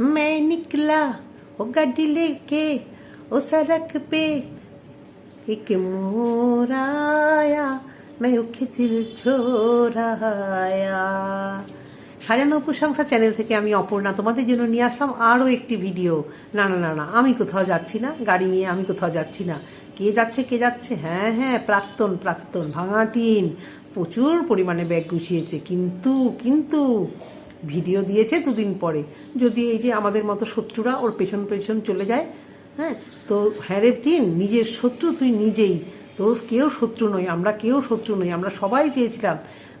मैं निकला वो गाड़ी लेके वो सड़क पे। एक मोर आया, मैं ओके दिल छोर आया সাজানো উপসংখ্যা চ্যানেল থেকে আমি অপর্ণা তোমাদের জন্য নিয়ে আসলাম আরও একটি ভিডিও না না না না, আমি কোথাও যাচ্ছি না, গাড়ি নিয়ে আমি কোথাও যাচ্ছি না। কে যাচ্ছে কে যাচ্ছে? হ্যাঁ হ্যাঁ প্রাক্তন প্রাক্তন ভাঙা টিন প্রচুর পরিমাণে ব্যাগ গুছিয়েছে, কিন্তু কিন্তু ভিডিও দিয়েছে দুদিন পরে। যদি এই যে আমাদের মতো শত্রুরা ওর পেছন পেছন চলে যায় হ্যাঁ তো হ্যারে দিন নিজের শত্রু তুই নিজেই। তোর কেউ শত্রু নয়, আমরা কেউ শত্রু নই, আমরা সবাই চেয়েছিলাম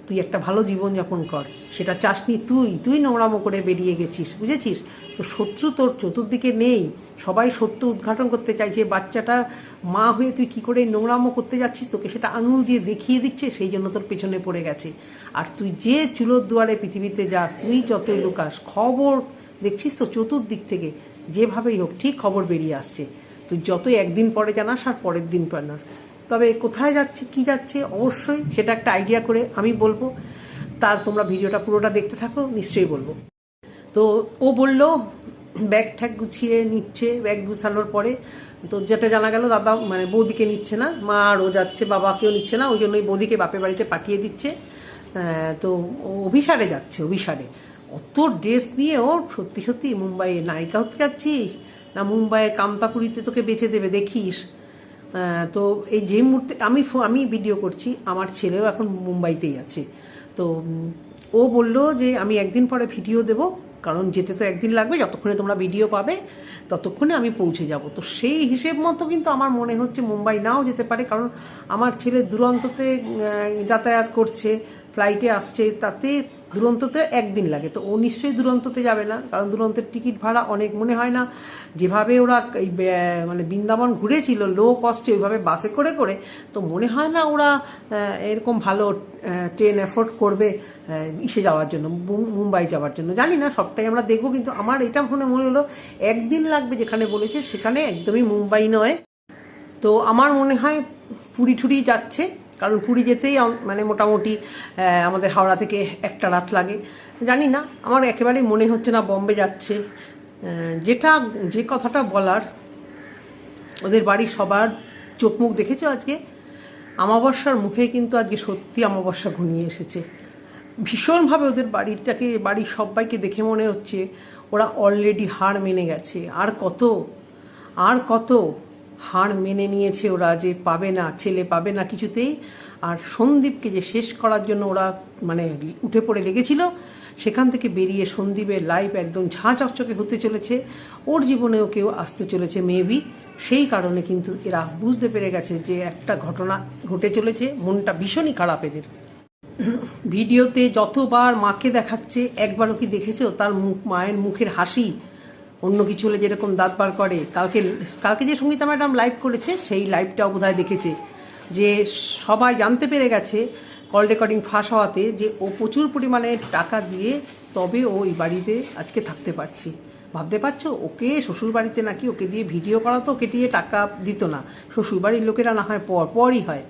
তুই একটা ভালো জীবনযাপন কর। সেটা চাসনি তুই। তুই নোংরামো করে বেরিয়ে গেছিস, বুঝেছিস? তো শত্রু তোর চতুর্দিকে নেই। সবাই সত্য উদ্ঘাটন করতে চাইছে। বাচ্চাটা মা হয়ে তুই কি করে নোংরামো করতে যাচ্ছিস? তোকে সেটা আঙুল দিয়ে দেখিয়ে দিচ্ছে, সেই জন্য তোর পেছনে পড়ে গেছে। আর তুই যে চুলোর দুয়ারে পৃথিবীতে যাস, তুই যতই লুকাস, খবর দেখছিস তো চতুর্দিক থেকে, যেভাবেই হোক ঠিক খবর বেরিয়ে আসছে। তুই যতই একদিন পরে জানাস আর পরের দিন জানাস। তবে কোথায় যাচ্ছে, কি যাচ্ছে, অবশ্যই সেটা একটা আইডিয়া করে আমি বলব। তার তোমরা ভিডিওটা পুরোটা দেখতে থাকো, নিশ্চয়ই বলব। তো ও বলল, ব্যাগ ঠ্যাগ গুছিয়ে নিচ্ছে, ব্যাগ গুছানোর পরে তো যেটা জানা গেল, দাদা মানে বৌদিকে নিচ্ছে না, মা আর ও যাচ্ছে, বাবাকেও নিচ্ছে না ওই জন্য ওই বৌদিকে বাপের বাড়িতে পাঠিয়ে দিচ্ছে। তো ও অভিসারে যাচ্ছে অভিসারে অত ড্রেস নিয়ে ও সত্যি সত্যি মুম্বাইয়ে নায়িকা হতে যাচ্ছিস? না মুম্বাইয়ের কামতাপুরিতে তোকে বেচে দেবে, দেখিস। তো এই যে মুহূর্তে আমি আমি ভিডিও করছি, আমার ছেলেও এখন মুম্বাইতেই আছে। তো ও বলল যে, আমি একদিন পরে ভিডিও দেব, কারণ যেতে তো একদিন লাগবে, যতক্ষণে তোমরা ভিডিও পাবে, ততক্ষণে আমি পৌঁছে যাব। তো সেই হিসেব মতো কিন্তু আমার মনে হচ্ছে মুম্বাই নাও যেতে পারে, কারণ আমার ছেলে দুরন্ততে যাতায়াত করছে ফ্লাইটে আসছে, তাতে দুরন্ততে একদিন লাগে। তো ও নিশ্চয়ই দুরন্ততে যাবে না, কারণ দুরন্তের টিকিট ভাড়া অনেক মনে হয় না। যেভাবে ওরা এই মানে বৃন্দাবন ঘুরেছিল লো কস্টে ওইভাবে বাসে করে করে, তো মনে হয় না ওরা এরকম ভালো ট্রেন অ্যাফোর্ড করবে ইসে যাওয়ার জন্য মুম্বাই যাওয়ার জন্য। জানি না, সবটাই আমরা দেখব, কিন্তু আমার এটা মনে মনে হলো, একদিন লাগবে যেখানে বলেছে, সেখানে একদমই মুম্বাই নয়। তো আমার মনে হয় পুরী ঠুরি যাচ্ছে। কারণ পুরী যেতেই মানে মোটামুটি আমাদের হাওড়া থেকে একটা রাত লাগে। জানি না, আমার একেবারেই মনে হচ্ছে না বম্বে যাচ্ছে। যেটা, যে কথাটা বলার, ওদের বাড়ির সবার চোখ মুখ দেখেছ আজকে? আমাবস্যার মুখে কিন্তু আজকে সত্যি আমাবস্যা ঘনিয়ে এসেছে। ভীষণভাবে ওদের বাড়িটাকে, বাড়ির সবাইকে দেখে মনে হচ্ছে ওরা অলরেডি হার মেনে গেছে। আর কত? আর কত? হার মেনে নিয়েছে ওরা যে পাবে না, ছেলে পাবে না কিছুতেই। আর সন্দীপকে যে শেষ করার জন্য ওরা মানে উঠে পড়ে লেগেছিল, সেখান থেকে বেরিয়ে সন্দীপের লাইফ একদম ঝাঁ চকচকে হতে চলেছে। ওর জীবনেও কেউ আসতে চলেছে মেবি সেই কারণে কিন্তু এরা বুঝতে পেরে গেছে যে একটা ঘটনা ঘটে চলেছে, মনটা ভীষণই খারাপ এদের। ভিডিওতে যতবার মাকে দেখাচ্ছে, একবারও কি দেখেছ? তার মুখ, মায়ের মুখের হাসি। অন্য কিছু হলে যেরকম দাঁত বার করে, কালকে কালকে যে সঙ্গীতা ম্যাডাম লাইভ করেছে, সেই লাইভটাও বোধহয় দেখেছে। যে সবাই জানতে পেরে গেছে কল রেকর্ডিং ফাঁস হওয়াতে যে ও প্রচুর পরিমাণে টাকা দিয়ে তবে ও এই বাড়িতে আজকে থাকতে পারছি। ভাবতে পারছ? ওকে শ্বশুর বাড়িতে নাকি ওকে দিয়ে ভিডিও করাতো ওকে দিয়ে টাকা দিত না। শ্বশুর বাড়ির লোকেরা না হয় পর পরই হয়।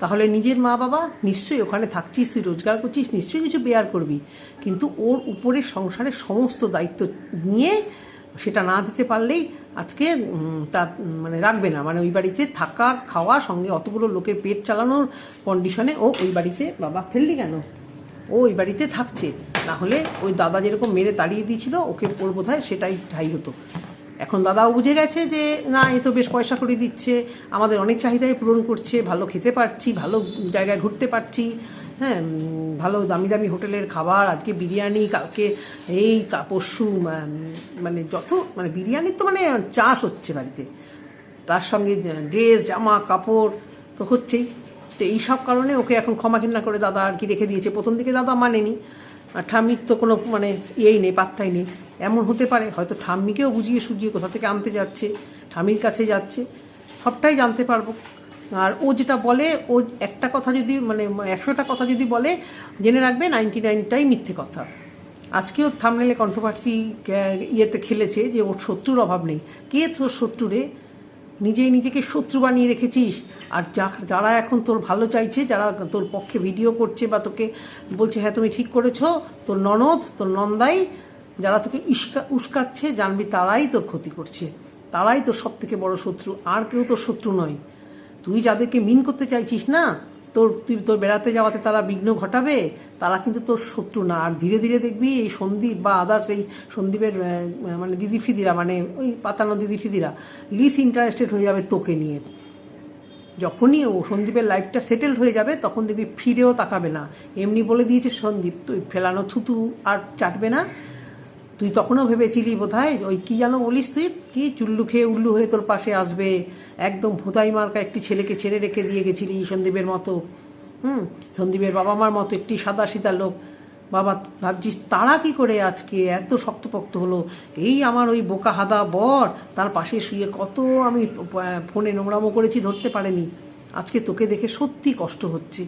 তাহলে নিজের মা বাবা নিশ্চয়ই ওখানে থাকছিস, তুই রোজগার করছিস, নিশ্চয়ই কিছু বেয়ার করবি। কিন্তু ওর উপরে সংসারের সমস্ত দায়িত্ব নিয়ে সেটা না দিতে পারলেই আজকে তা মানে রাখবে না। মানে ওই বাড়িতে থাকা, খাওয়া, সঙ্গে অতগুলো লোকের পেট চালানোর কন্ডিশনে ও ওই বাড়িতে বাবা ফেললি কেন? ও ওই বাড়িতে থাকছে। না হলে ওই দাদা যেরকম মেরে তাড়িয়ে দিয়েছিল, ওকে ওর বোধ সেটাই ঠাই হতো। এখন দাদাও বুঝে গেছে যে, না, এ তো বেশ পয়সা করে দিচ্ছে। আমাদের অনেক চাহিদাই পূরণ করছে। ভালো খেতে পারছি, ভালো জায়গায় ঘুরতে পারছি। হ্যাঁ ভালো দামি দামি হোটেলের খাবার, আজকে বিরিয়ানি, কালকে এই পরশু মানে যত মানে বিরিয়ানির তো মানে চাষ হচ্ছে বাড়িতে। তার সঙ্গে ড্রেস, জামা, কাপড় তো হচ্ছেই। তো এই সব কারণে ওকে এখন ক্ষমা ঘৃণা করে দাদা আর কি রেখে দিয়েছে। প্রথম দিকে দাদা মানেনি। আর ঠাম্মির তো কোনো মানে ইয়েই নেই, পাত্তাই নেই। এমন হতে পারে, হয়তো ঠাম্মিকেও বুঝিয়ে সুজিয়ে কোথা থেকে আনতে যাচ্ছে, ঠাম্মির কাছে যাচ্ছে, সবটাই জানতে পারব। আর ও যেটা বলে, ও একটা কথা যদি মানে একশোটা কথা যদি বলে, জেনে রাখবে নাইনটি নাইনটাই মিথ্যে কথা। আজকেও থামনেলে কন্ট্রোভার্সি ইয়েতে খেলেছে যে ওর শত্রুর অভাব নেই। কে তোর শত্রু রে? নিজেই নিজেকে শত্রু বানিয়ে রেখেছিস। আর যারা এখন তোর ভালো চাইছে, যারা তোর পক্ষে ভিডিও করছে বা তোকে বলছে হ্যাঁ তুমি ঠিক করেছ। তোর ননদ, তোর নন্দাই, যারা তোকে ইস্কা, উস্কাচ্ছে, জানবি তারাই তোর ক্ষতি করছে। তারাই তোর সব থেকে বড় শত্রু। আর কেউ তোর শত্রু নয়। তুই যাদেরকে মিন করতে চাইছিস না, তোর, তুই, তোর বেড়াতে যাওয়াতে তারা বিঘ্ন ঘটাবে, তারা কিন্তু তোর শত্রু না। আর ধীরে ধীরে দেখবি এই সন্দীপ বা আদার্স এই সন্দীপের মানে দিদি ফিদিরা মানে ওই পাতানো দিদি ফিদিরা লিস ইন্টারেস্টেড হয়ে যাবে তোকে নিয়ে। যখনই ও সন্দীপের লাইফটা সেটেলড হয়ে যাবে, তখন দেখবি ফিরেও তাকাবে না। এমনি বলে দিয়েছে সন্দীপ, তুই ফেলানো থুতু আর চাটবে না। তুই তখনও ভেবেছিলি বোধহয়, ওই কি যেন বলিস তুই, কি চুল্লু খেয়ে উল্লু হয়ে তোর পাশে আসবে? একদম ভোতাই মার্কা একটি ছেলেকে ছেড়ে রেখে দিয়ে গেছিলি সন্দীপের মতো। হুম? সন্দীপের বাবা মার মতো একটি সাদা সিধা লোক। বাবা, ভাবছিস তারা কি করে আজকে এত শক্তপোক্ত হলো? এই আমার ওই বোকা হাদা বর, তার পাশে শুয়ে কত আমি ফোনে নোংরামো করেছি ধরতে পারেনি। আজকে তোকে দেখে সত্যি কষ্ট হচ্ছে।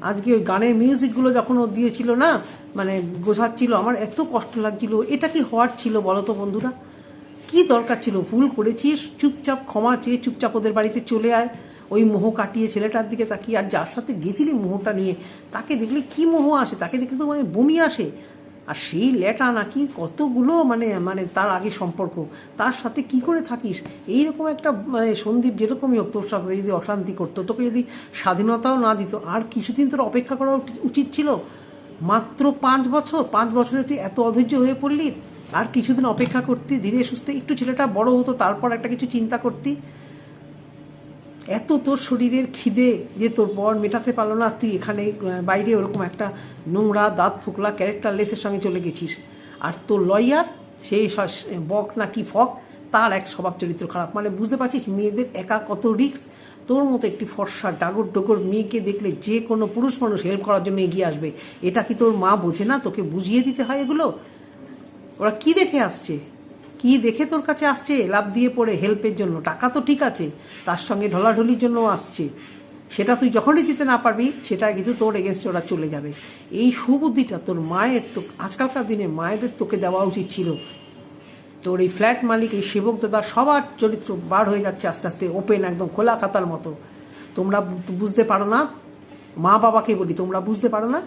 আজকে ওই গানের মিউজিকগুলো যখন ও দিয়েছিল না মানে গোছাচ্ছিল আমার এত কষ্ট লাগছিল। এটা কি হওয়ার ছিল বলো তো বন্ধুরা? কি দরকার ছিল? ভুল করেছিস? চুপচাপ ক্ষমা চেয়ে চুপচাপ ওদের বাড়িতে চলে আয়। ওই মোহ কাটিয়ে ছেলেটার দিকে তাকিয়ে আর যার সাথে গেছিলি মোহটা নিয়ে, তাকে দেখলে কি মোহ আসে? তাকে দেখলে তো মানে বমি আসে। আর সেই লেটা নাকি কতগুলো মানে মানে তার আগে সম্পর্ক। তার সাথে কি করে থাকিস? এইরকম একটা মানে সন্দীপ যেরকমই হোক, তোর সাথে যদি অশান্তি করতো, তোকে যদি স্বাধীনতাও না দিত, আর কিছুদিন তোর অপেক্ষা করা উচিত ছিল? মাত্র পাঁচ বছর, পাঁচ বছরে তুই এত অধৈর্য হয়ে পড়লি? আর কিছুদিন অপেক্ষা করতি, ধীরে সুস্থে। একটু ছেলেটা বড় হতো, তারপর একটা কিছু চিন্তা করতি। এত তোর শরীরের খিদে যে তোর বর মেটাতে পারল না, তুই এখানে বাইরে ওরকম একটা নোংরা, দাঁত ফুকলা ক্যারেক্টার লেসের সঙ্গে চলে গেছিস। আর তোর লয়ার সেই বক না কি ফক, তার এক স্বভাব চরিত্র খারাপ। মানে বুঝতে পারছিস, মেয়েদের একা কত রিস্ক তোর মতো একটি ফর্সা ডাগর ডগর মেয়েকে দেখলে যে কোনো পুরুষ মানুষ হেল্প করার জন্য এগিয়ে আসবে। এটা কি তোর মা বোঝে না? তোকে বুঝিয়ে দিতে হয় এগুলো? ওরা কি দেখে আসছে? কি দেখে তোর কাছে আসছে? লাভ দিয়ে পড়ে হেল্পের জন্য। টাকা তো ঠিক আছে, তার সঙ্গে ঢলাঢলির জন্য আসছে। সেটা তুই যখনই দিতে না পারবি, সেটা কিন্তু তোর এগেনস্টে ওরা চলে যাবে। এই সুবুদ্ধিটা তোর মায়ের তো আজকালকার দিনে মায়েদের তোকে দেওয়া উচিত ছিল। তোর এই ফ্ল্যাট মালিক, এই সেবক দাদা সবার চরিত্র বার হয়ে যাচ্ছে আস্তে আস্তে ওপেন একদম খোলা খাতার মতো। তোমরা বুঝতে পারো না? মা বাবাকে বলি, তোমরা বুঝতে পারো না?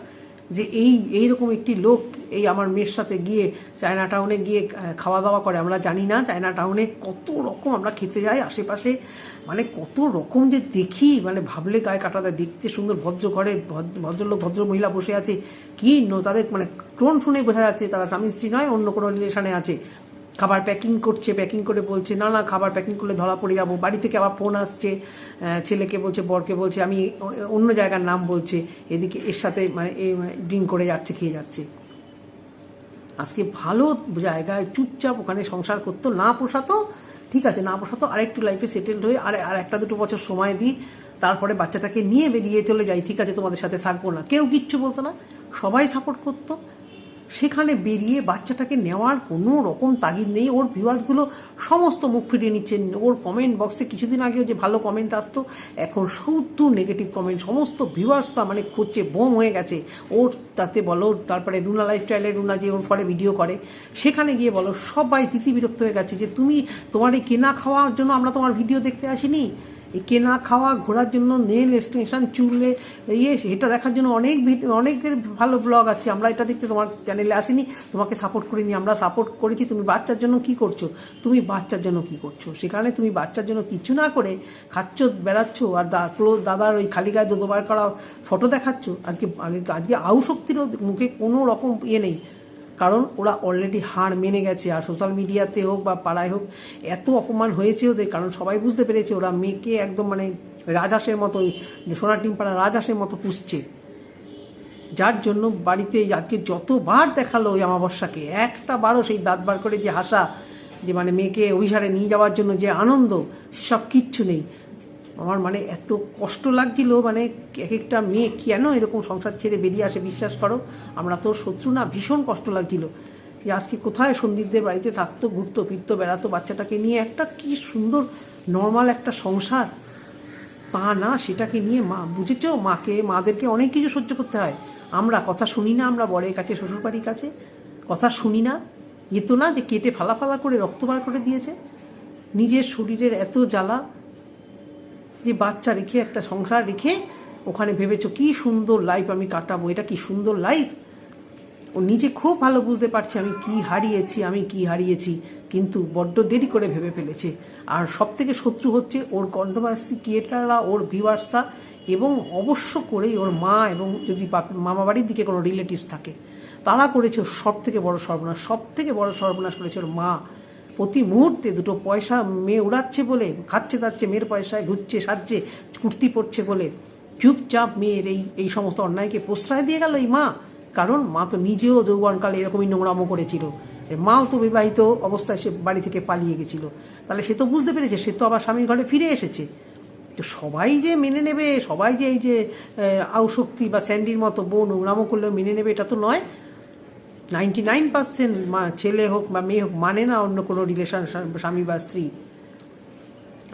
যে এই, এইরকম একটি লোক, এই আমার মেয়ের সাথে গিয়ে চায়না টাউনে গিয়ে খাওয়া দাওয়া করে, আমরা জানি না চায়না টাউনে কত রকম আমরা খেতে যাই আশেপাশে। মানে কত রকম যে দেখি মানে ভাবলে গায়ে কাটা দেয়, দেখতে সুন্দর ভদ্র ঘরে, ভদ্র- ভদ্রলোক, ভদ্র মহিলা বসে আছে। কি তাদের মানে টোন শুনে বোঝা যাচ্ছে তারা স্বামী স্ত্রী নয়, অন্য কোনো রিলেশনে আছে। খাবার প্যাকিং করছে প্যাকিং করে বলছে, না না, খাবার প্যাকিং করলে ধরা পড়ে যাব। বাড়ি থেকে আবার ফোন আসছে ছেলেকে বলছে, বরকে বলছে, আমি অন্য জায়গার নাম বলছে, এদিকে এর সাথে মানে ড্রিঙ্ক করে যাচ্ছে, খেয়ে যাচ্ছে। আজকে ভালো জায়গায় চুপচাপ ওখানে সংসার করতো, না পোষাতো, ঠিক আছে, না পোষাতো, আরেকটু লাইফে সেটেলড হয়ে আর আর একটা দুটো বছর সময় দিই, তারপরে বাচ্চাটাকে নিয়ে বেরিয়ে চলে যাই, ঠিক আছে, তোমাদের সাথে থাকব না। কেউ কিচ্ছু বলতো না, সবাই সাপোর্ট করতো। সেখানে বেরিয়ে বাচ্চাটাকে নেওয়ার কোনো রকম তাগিদ নেই। ওর ভিউয়ার্সগুলো সমস্ত মুখ ফিরিয়ে নিচ্ছেন। ওর কমেন্ট বক্সে কিছুদিন আগেও যে ভালো কমেন্ট আসতো, এখন সত্তর নেগেটিভ কমেন্ট সমস্ত ভিউয়ার্সটা মানে খুঁজছে, বোম হয়ে গেছে। ওর তাতে বলো, তারপরে রুনা লাইফস্টাইলে রুনা যে ওর ফরে ভিডিও করে। সেখানে গিয়ে বলো, সবাই তিতি বিরক্ত হয়ে গেছে যে, তুমি তোমার এই কেনা খাওয়ার জন্য আমরা তোমার ভিডিও দেখতে আসিনি? কেনা খাওয়া ঘোরার জন্য নেল এক্সটেনশন, চুলে ইয়ে এটা দেখার জন্য অনেক অনেকের ভালো ব্লগ আছে। আমরা এটা দেখতে তোমার চ্যানেলে আসিনি। তোমাকে সাপোর্ট করিনি। আমরা সাপোর্ট করেছি। তুমি বাচ্চার জন্য কি করছ? তুমি বাচ্চার জন্য কি করছ? সেখানে তুমি বাচ্চার জন্য কিছু না করে খাচ্ছ, বেড়াচ্ছ আর দাদার ওই খালি গায়ে দোদোবার করা ফটো দেখাচ্ছ। আজকে আজকে আউ শক্তিরও মুখে কোনো রকম ইয়ে নেই। কারণ ওরা অলরেডি হার মেনে গেছে। আর সোশ্যাল মিডিয়াতে হোক বা পাড়ায় হোক, এত অপমান হয়েছে ওদের, কারণ সবাই বুঝতে পেরেছে ওরা মেয়েকে একদম মানে রাজহাঁসের মতো সোনার টিম পাড়া রাজহাঁসের মতো পুষছে। যার জন্য বাড়িতে আজকে যতবার দেখাল ওই অমাবস্যাকে, একটা বারও সেই দাঁত বার করে যে হাসা, যে মানে মেয়েকে অভিসারে নিয়ে যাওয়ার জন্য যে আনন্দ সব কিচ্ছু নেই। আমার মানে এত কষ্ট লাগছিল মানে এক একটা মেয়ে কেন এরকম সংসার ছেড়ে বেরিয়ে আসে, বিশ্বাস করো? আমরা তো শত্রু না, ভীষণ কষ্ট লাগছিল। যে আজকে কোথায় সন্দীপদের বাড়িতে থাকতো, ঘুরতো, ফিরতো, বেড়াতো, বাচ্চাটাকে নিয়ে একটা কি সুন্দর নর্মাল একটা সংসার। তা না, সেটাকে নিয়ে মা, বুঝেছ? মাকে, মাদেরকে অনেক কিছু সহ্য করতে হয়। আমরা কথা শুনি না, আমরা বরের কাছে, শ্বশুরবাড়ির কাছে। কথা শুনি না। এ তো না যে কেটে ফালা ফালা করে রক্ত বার করে দিয়েছে। নিজের শরীরের এত জ্বালা যে বাচ্চা রেখে, একটা সংসার রেখে ওখানে ভেবেছো, কি সুন্দর লাইফ আমি কাটাবো, এটা কি সুন্দর লাইফ ও নিজে খুব ভালো বুঝতে পারছে, আমি কি হারিয়েছি, আমি কি হারিয়েছি। কিন্তু বড্ড দেরি করে ভেবে ফেলেছে। আর সব থেকে শত্রু হচ্ছে ওর কন্ট্রোভার্সি ক্রিয়েটাররা ওর ভিউয়ার্সরা এবং অবশ্য করেই ওর মা এবং যদি মামা বাড়ির দিকে কোনো রিলেটিভস থাকে, তারা করেছে সব থেকে বড় সর্বনাশ সব থেকে বড় সর্বনাশ করেছে ওর মা। প্রতি মুহূর্তে দুটো পয়সা মেয়ে উড়াচ্ছে বলে, খাচ্ছে দাচ্ছে, মেয়ের পয়সায় ঘুরছে, সাজছে, কুর্তি পরছে বলে। চুপচাপ মেয়ের এই এই সমস্ত অন্যায়কে প্রশ্রয় দিয়ে গেল এই মা। কারণ মা তো নিজেও যৌবনকালে এরকমই নোংরামো করেছিল। মাও তো বিবাহিত অবস্থায় সে বাড়ি থেকে পালিয়ে গেছিল। তাহলে সে তো বুঝতে পেরেছে, সে তো আবার স্বামীর ঘরে ফিরে এসেছে। তো সবাই যে মেনে নেবে, সবাই যে এই যে আউশক্তি বা স্যান্ডির মতো বউ নোংরামো করলেও মেনে নেবে, এটা তো নয়। নাইনটি নাইন পার্সেন্ট ছেলে হোক বা মেয়ে হোক মানে না অন্য কোনো রিলেশন স্বামী বা স্ত্রী।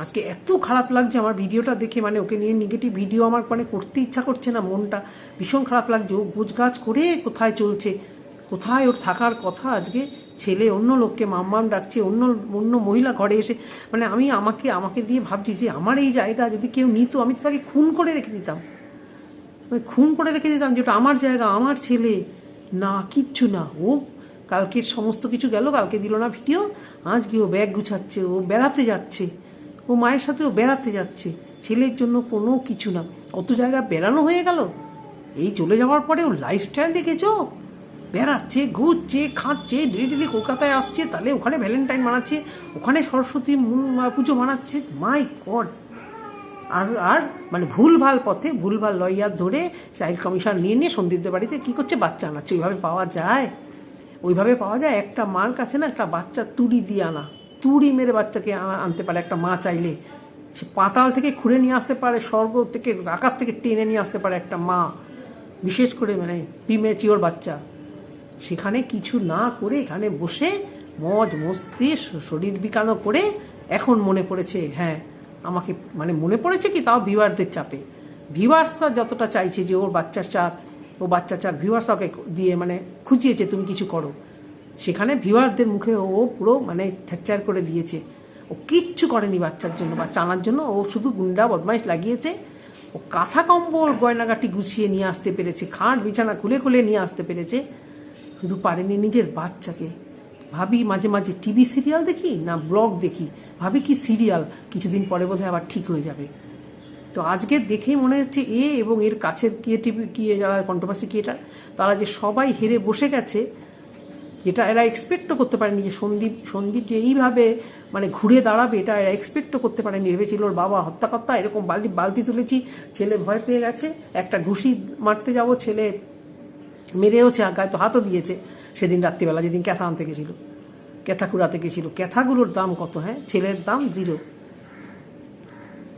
আজকে এত খারাপ লাগছে আমার ভিডিওটা দেখে মানে ওকে নিয়ে নেগেটিভ ভিডিও আমার মানে করতে ইচ্ছা করছে না, মনটা ভীষণ খারাপ লাগছে। ও গোছগাছ করে কোথায় চলছে? কোথায় ওর থাকার কথা? আজকে ছেলে অন্য লোককে মাম্মাম ডাকছে, অন্য অন্য মহিলা ঘরে এসে মানে আমি আমাকে আমাকে দিয়ে ভাবছি যে আমার এই জায়গা যদি কেউ নিত, আমি তো তাকে খুন করে রেখে দিতাম। মানে খুন করে রেখে দিতাম যেটা আমার জায়গা, আমার ছেলে। না, কিচ্ছু না। ও, কালকের সমস্ত কিছু গেল, কালকে দিল না ভিডিও। আজকে ও ব্যাগ গুছাচ্ছে, ও বেড়াতে যাচ্ছে। ও মায়ের সাথে ও বেড়াতে যাচ্ছে। ছেলের জন্য কোনো কিছু না। কত জায়গা বেড়ানো হয়ে গেল। এই চলে যাওয়ার পরে ও লাইফস্টাইল দেখেছ? বেড়াচ্ছে, ঘুরছে, খাচ্ছে ডেলি ডেলি কলকাতায় আসছে, তাহলে ওখানে ভ্যালেন্টাইন মানাচ্ছে, ওখানে সরস্বতী পুজো মানাচ্ছে। মাই গড! আর আর মানে ভুলভাল পথে, ভুলভাল লয়ার ধরে চাইল্ড কমিশন নিয়ে নিয়ে সন্দীপদের বাড়িতে কি করছে? বাচ্চা আনাচ্ছে, ওইভাবে পাওয়া যায়? ওইভাবে পাওয়া যায়? একটা মার কাছে না একটা বাচ্চা তুড়ি দিয়ে আনা। তুড়ি মেরে বাচ্চাকে আনতে পারে একটা মা চাইলে। সে পাতাল থেকে খুঁড়ে নিয়ে আসতে পারে, স্বর্গ থেকে, আকাশ থেকে টেনে নিয়ে আসতে পারে একটা মা। বিশেষ করে মানে প্রিমেচিওর বাচ্চা। সেখানে কিছু না করে এখানে বসে মজ মস্তি শরীর বিকানো করে এখন মনে পড়েছে হ্যাঁ আমাকে মানে মনে পড়েছে কি তাও ভিউয়ারদের চাপে? ভিউয়ার্সরা যতটা চাইছে যে ওর বাচ্চার চাপ, ও বাচ্চা চাপ ভিউয়ার্স ওকে দিয়ে মানে খুঁজিয়েছে তুমি কিছু করো। সেখানে ভিউয়ারদের মুখে ও পুরো মানে থ্যাচার করে দিয়েছে। ও কিচ্ছু করেনি বাচ্চার জন্য বা চানার জন্য, ও শুধু গুন্ডা বদমাইশ লাগিয়েছে। ও কাঁথা কম্বল, গয়নাগাটি গুছিয়ে নিয়ে আসতে পেরেছে, খাট, বিছানা খুলে খুলে নিয়ে আসতে পেরেছে। শুধু পারেনি নিজের বাচ্চাকে। ভাবি, মাঝে মাঝে টিভি সিরিয়াল দেখি না ব্লগ দেখি? ভাবি কি সিরিয়াল কিছুদিন পরে বোধহয় আবার ঠিক হয়ে যাবে। তো আজকে দেখেই মনে হচ্ছে এ এবং এর কাছের ক্রিয়েটিভ কি যারা কন্ট্রোভার্সি ক্রিয়েটার তারা যে সবাই হেরে বসে গেছে, এটা এরা এক্সপেক্টও করতে পারেনি যে সন্দীপ সন্দীপ যে এইভাবে মানে ঘুরে দাঁড়াবে, এটা এরা এক্সপেক্টও করতে পারেনি। ভেবেছিল ওর বাবা হত্যাকর্তা, এরকম বালতি বালতি তুলেছি, ছেলে ভয় পেয়ে গেছে, একটা ঘুষি মারতে যাব, ছেলে মেরেওছে আর গায়ে তো হাতও দিয়েছে, সেদিন রাত্রিবেলা যেদিন ক্যাথা আনতে গেছিল। ক্যাথা কুড়াতে গেছিল। ক্যাথাগুলোর দাম কত হ্যাঁ? ছেলের দাম জিরো।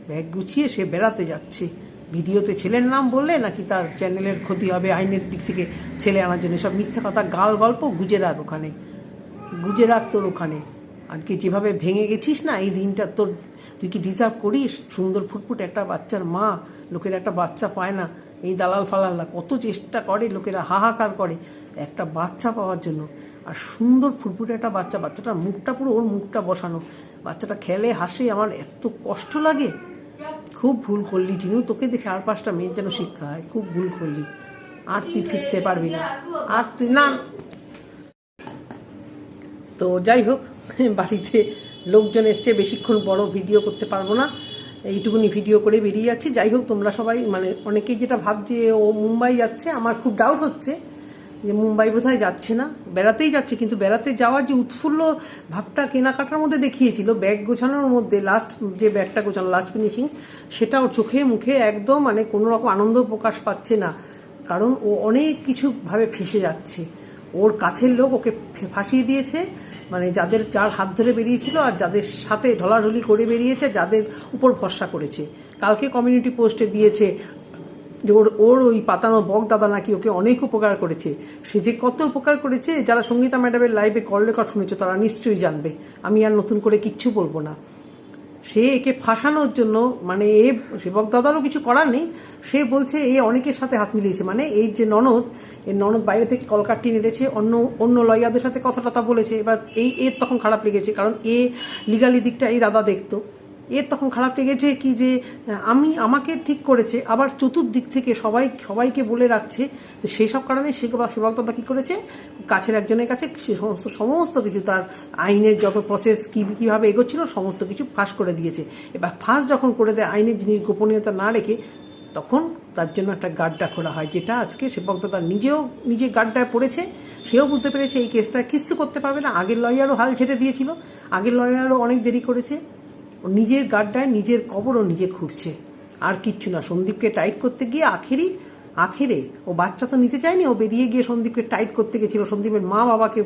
ব্যাগ গুছিয়ে সে বেড়াতে যাচ্ছে। ভিডিওতে ছেলের নাম বললে নাকি তার চ্যানেলের ক্ষতি হবে আইনের দিক থেকে ছেলে আনার জন্য। সব মিথ্যা কথা, গাল গল্প গুজে রাখ ওখানে। গুজে রাখ তোর ওখানে। আজকে যেভাবে ভেঙে গেছিস না, এই দিনটা তোর, তুই কি ডিজার্ভ করিস? সুন্দর ফুটফুট একটা বাচ্চার মা, লোকের একটা বাচ্চা পায় না। এই দালাল ফালাল্লা কত চেষ্টা করে, লোকেরা হাহাকার করে। একটা বাচ্চা পাওয়ার জন্য। আর সুন্দর ফুটফুটে একটা বাচ্চা, বাচ্চাটার মুখটা পুরো ওর মুখটা বসানো। বাচ্চাটা খেলে, হাসে, আমার এত কষ্ট লাগে। খুব ভুল করলি, টিনু। তোকে দেখে আর পাঁচটা মেয়ের যেন শিক্ষা হয়। খুব ভুল করলি। আর তুই ফিরতে পারবি না। আর তুই না। তো যাই হোক, বাড়িতে লোকজন এসছে। বেশিক্ষণ বড় ভিডিও করতে পারব না। এইটুকুনি ভিডিও করে বেরিয়ে যাচ্ছি। যাই হোক, তোমরা সবাই মানে অনেকেই যেটা ভাবছে, ও মুম্বাই যাচ্ছে, আমার খুব ডাউট হচ্ছে। যে মুম্বাই বোধহয় যাচ্ছে না, বেড়াতেই যাচ্ছে, কিন্তু বেড়াতে যাওয়ার যে উৎফুল্ল ভাবটা কেনাকাটার মধ্যে দেখিয়েছিল, ব্যাগ গোছানোর মধ্যে লাস্ট যে ব্যাগটা গোছানো লাস্ট ফিনিশিং সেটা ওর চোখে মুখে একদম মানে কোনো রকম আনন্দ প্রকাশ পাচ্ছে না। কারণ ও অনেক কিছু ভাবে ফেসে যাচ্ছে। ওর কাছের লোক ওকে ফাঁসিয়ে দিয়েছে মানে যাদের, যার হাত ধরে বেরিয়েছিল আর যাদের সাথে ঢলাঢলি করে বেরিয়েছে, যাদের উপর ভরসা করেছে। কালকে কমিউনিটি পোস্টে দিয়েছে যে ওর ওর ওই পাতানো বক দাদা নাকি ওকে অনেক উপকার করেছে। সে যে কত উপকার করেছে, যারা সঙ্গীতা ম্যাডামের লাইভে কল রেকর্ড শুনেছে, তারা নিশ্চয়ই জানবে। আমি আর নতুন করে কিচ্ছু বলব না। সে একে ফাঁসানোর জন্য মানে এ সেবক দাদারও কিছু করার নেই, সে বলছে এ অনেকের সাথে হাত মিলিয়েছে। মানে এই যে ননদ এই ননদ বাইরে থেকে কলকাট্টি নেড়েছে, অন্য অন্য লয়ারদের সাথে কথা টথা বলেছে, এবার এই, এর তখন খারাপ লেগেছে, কারণ এ লিগালি দিকটা এই দাদা দেখতো। এর তখন খারাপ লেগেছে কি যে, আমি, আমাকে ঠিক করেছে, আবার চতুর্দিক থেকে সবাই, সবাইকে বলে রাখছে সেই সব কারণে সে দাদা কী করেছে? কাছের একজনের কাছে সে সমস্ত সমস্ত কিছু, তার আইনের যত প্রসেস কী, কীভাবে এগোচ্ছিল, সমস্ত কিছু ফাঁস করে দিয়েছে। এবার ফাঁস যখন করে দেয় আইনের জিনিস গোপনীয়তা না রেখে, তখন তার জন্য একটা গাড্ডা খোলা হয়, যেটা আজকে সেবক দাদা নিজেও, নিজে গাড্ডায় পড়েছে, সেও বুঝতে পেরেছে এই কেসটা কিচ্ছু করতে পারবে না। আগের লয়ারও হাল ছেড়ে দিয়েছিল। আগের লয়ারও অনেক দেরি করেছে। নিজের গাড্ডায় নিজের কবরও নিজে খুঁড়ছে। আর কিচ্ছু না, সন্দীপকে টাইট করতে গিয়ে আখেরই আখেরে ও বাচ্চা তো নিতে চায়নি, ও বেরিয়ে গিয়ে সন্দীপকে টাইট করতে গেছিল। সন্দীপের মা বাবাকে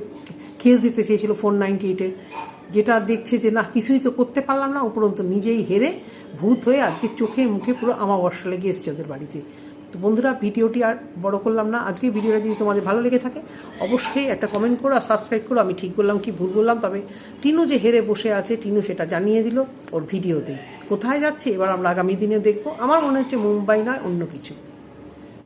কেস দিতে চেয়েছিল ফোর নাইনটি এইটের। যেটা দেখছে যে, না, কিছুই তো করতে পারলাম না, উপরন্ত নিজেই হেরে ভূত হয়ে আর কি চোখে মুখে পুরো আমাবস্যা লেগে এসছে ওদের বাড়িতে। তো বন্ধুরা, ভিডিওটি আর বড় করলাম না। আজকে ভিডিওটা যদি তোমাদের ভালো লেগে থাকে, অবশ্যই একটা কমেন্ট করো আর সাবস্ক্রাইব করো। আমি ঠিক বললাম কি ভুল বললাম, তবে টিনু যে হেরে বসে আছে, টিনু সেটা জানিয়ে দিল ওর ভিডিওতে। কোথায় যাচ্ছে? এবার আমরা আগামী দিনে দেখব। আমার মনে হচ্ছে মুম্বাই নয়, অন্য কিছু।